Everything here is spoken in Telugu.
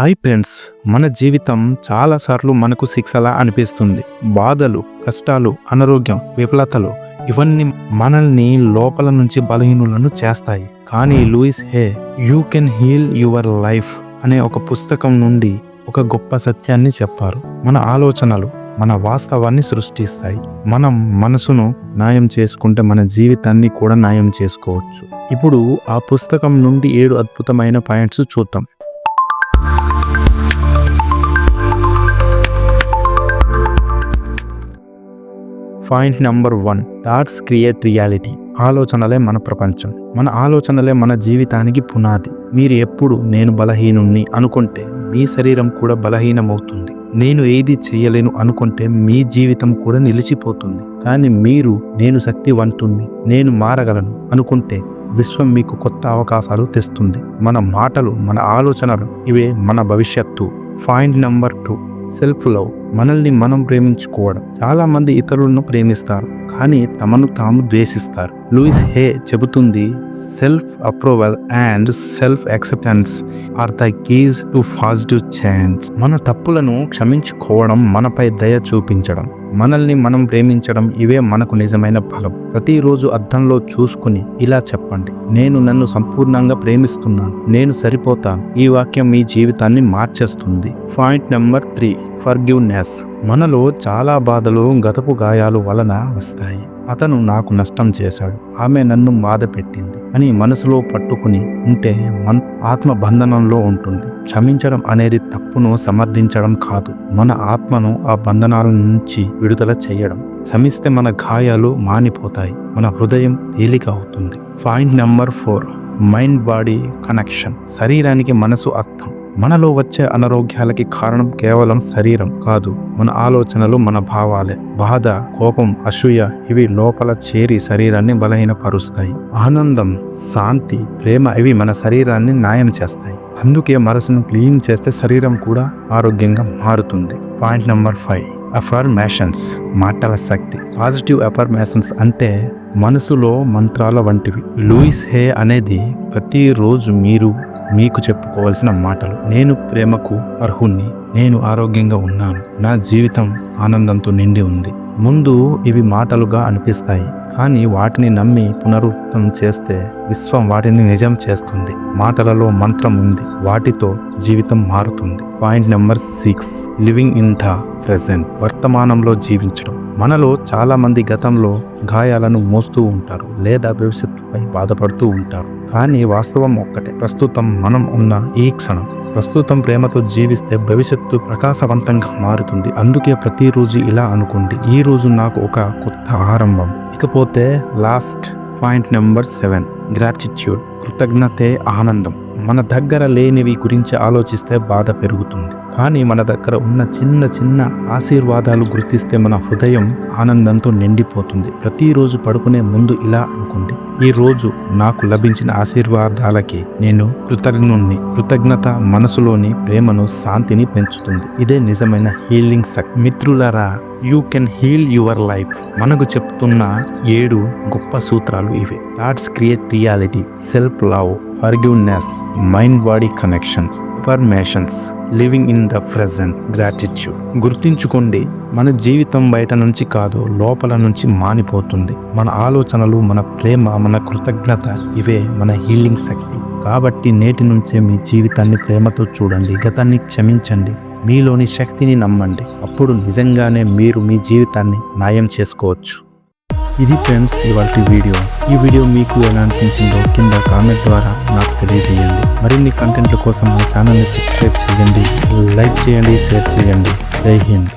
హాయ్ ఫ్రెండ్స్ మన జీవితం చాలాసార్లు మనకు శిక్షలా అనిపిస్తుంది. బాధలు కష్టాలు అనారోగ్యం విఫలతలు ఇవన్నీ మనల్ని లోపల నుంచి బలహీనులను చేస్తాయి. కానీ Louise Hay you can heal your life అనే ఒక పుస్తకం నుండి ఒక గొప్ప సత్యాన్ని చెప్పారు. మన ఆలోచనలు మన వాస్తవాన్ని సృష్టిస్తాయి. మనం మనసును న్యాయం చేసుకుంటే మన జీవితాన్ని కూడా న్యాయం చేసుకోవచ్చు. ఇప్పుడు ఆ పుస్తకం నుండి ఏడు అద్భుతమైన పాయింట్స్ చూద్దాం. Point number one. Thoughts create reality. ఆలోచనలే మన ప్రపంచం. మన ఆలోచనలే మన జీవితానికి పునాది. మీరు ఎప్పుడు నేను బలహీనుణ్ణి అనుకుంటే మీ శరీరం కూడా బలహీనమవుతుంది. నేను ఏది చేయలేను అనుకుంటే మీ జీవితం కూడా నిలిచిపోతుంది. కానీ మీరు నేను శక్తివంతుణ్ణి నేను మారగలను అనుకుంటే విశ్వం మీకు కొత్త అవకాశాలు తెస్తుంది. మన మాటలు మన ఆలోచనలు ఇవే మన భవిష్యత్తు. Point number two. Self love మనల్ని మనం ప్రేమించుకోవడం. చాలా మంది ఇతరులను ప్రేమిస్తారు కానీ తమను తాము ద్వేషిస్తారు. లూయిస్ హే చెబుతుంది self approval and self acceptance are the keys to positive change మన తప్పులను క్షమించుకోవడం మనపై దయ చూపించడం. మనల్ని మనం ప్రేమించడం ఇవే మనకు నిజమైన బలం ప్రతిరోజు అర్థంలో చూసుకుని ఇలా చెప్పండి. నేను నన్ను సంపూర్ణంగా ప్రేమిస్తున్నాను. నేను సరిపోతాను. ఈ వాక్యం మీ జీవితాన్ని మార్చేస్తుంది. Point number three. ఫర్గివ్నెస్ మనలో చాలా బాధలు గతపు గాయాలు వలన వస్తాయి. అతను నాకు నష్టం చేశాడు. ఆమె నన్ను బాధ పెట్టింది అని మనసులో పట్టుకుని ఉంటే మన ఆత్మ బంధనంలో ఉంటుంది. క్షమించడం అనేది తప్పును సమర్థించడం కాదు. మన ఆత్మను ఆ బంధనాల నుంచి విడుదల చేయడం. క్షమిస్తే మన గాయాలు మానిపోతాయి. మన హృదయం తేలిక అవుతుంది. Point number four. Mind body connection. శరీరానికి మనసు అర్థం. మనలో వచ్చే అనారోగ్యాలకి కారణం కేవలం శరీరం కాదు మన ఆలోచనలు మన భావాలే. బాధ కోపం అసూయ ఇవి లోపల చేరి శరీరాన్ని బలహీనపరుస్తాయి. ఆనందం శాంతి ప్రేమ ఇవి మన శరీరాన్ని న్యాయం చేస్తాయి. అందుకే మనసును క్లీన్ చేస్తే శరీరం కూడా ఆరోగ్యంగా మారుతుంది. Point number five. అఫర్మేషన్స్ మాటల శక్తి. పాజిటివ్ అఫర్మేషన్స్ అంటే మనసులో మంత్రాల వంటివి. లూయిస్ హే అనేది ప్రతిరోజు మీరు మీకు చెప్పుకోవాల్సిన మాటలు. నేను ప్రేమకు అర్హుణ్ణి. నేను ఆరోగ్యంగా ఉన్నాను. నా జీవితం ఆనందంతో నిండి ఉంది. ముందు ఇవి మాటలుగా అనిపిస్తాయి. కానీ వాటిని నమ్మి పునరుత్తం చేస్తే విశ్వం వాటిని నిజం చేస్తుంది. మాటలలో మంత్రం ఉంది. వాటితో జీవితం మారుతుంది. Point number six. Living in the present వర్తమానంలో జీవించడం. మనలో చాలామంది గతంలో గాయాలను మోస్తూ ఉంటారు లేదా భవిష్యత్తుపై బాధపడుతూ ఉంటారు. కానీ వాస్తవం ఒక్కటే ప్రస్తుతం మనం ఉన్న ఈ క్షణం. ప్రస్తుతం ప్రేమతో జీవిస్తే భవిష్యత్తు ప్రకాశవంతంగా మారుతుంది. అందుకే ప్రతిరోజు ఇలా అనుకుంది ఈ రోజు నాకు ఒక కొత్త ఆరంభం. ఇకపోతే last point number seven gratitude కృతజ్ఞతే ఆనందం. మన దగ్గర లేనివి గురించి ఆలోచిస్తే బాధ పెరుగుతుంది. కానీ మన దగ్గర ఉన్న చిన్న చిన్న ఆశీర్వాదాలు గుర్తిస్తే మన హృదయం ఆనందంతో నిండిపోతుంది. ప్రతిరోజు పడుకునే ముందు ఇలా అనుకోండి. ఈ రోజు నాకు లభించిన ఆశీర్వాదాలకి నేను కృతజ్ఞుణ్ణి. కృతజ్ఞత మనసులోని ప్రేమను శాంతిని పెంచుతుంది. ఇదే నిజమైన హీలింగ్ సక్ మిత్రులరా you can heal your life. మనకు చెప్తున్న ఏడు గొప్ప సూత్రాలు ఇవే. Thoughts create reality self love forgiveness mind body connections. Affirmations living in the present gratitude. గుర్తించుకోండి మన జీవితం బయట నుంచి కాదు లోపల నుంచి మానిపోతుంది. మన ఆలోచనలు మన ప్రేమ మన కృతజ్ఞత ఇవే మన హీలింగ్ శక్తి. కాబట్టి నేటి నుంచే మీ జీవితాన్ని ప్రేమతో చూడండి గతాన్ని క్షమించండి మీలోని శక్తిని నమ్మండి. అప్పుడు నిజంగానే మీరు మీ జీవితాన్ని న్యాయం చేసుకోవచ్చు. ఇది ఫ్రెండ్స్ ఇవాళ వీడియో. ఈ వీడియో మీకు ఎలా అనిపించిందో కింద కామెంట్ ద్వారా నాకు తెలియజేయండి. మరిన్ని కంటెంట్ కోసం మన ఛానల్ని సబ్స్క్రైబ్ చేయండి లైక్ చేయండి షేర్ చేయండి. జై హింద్.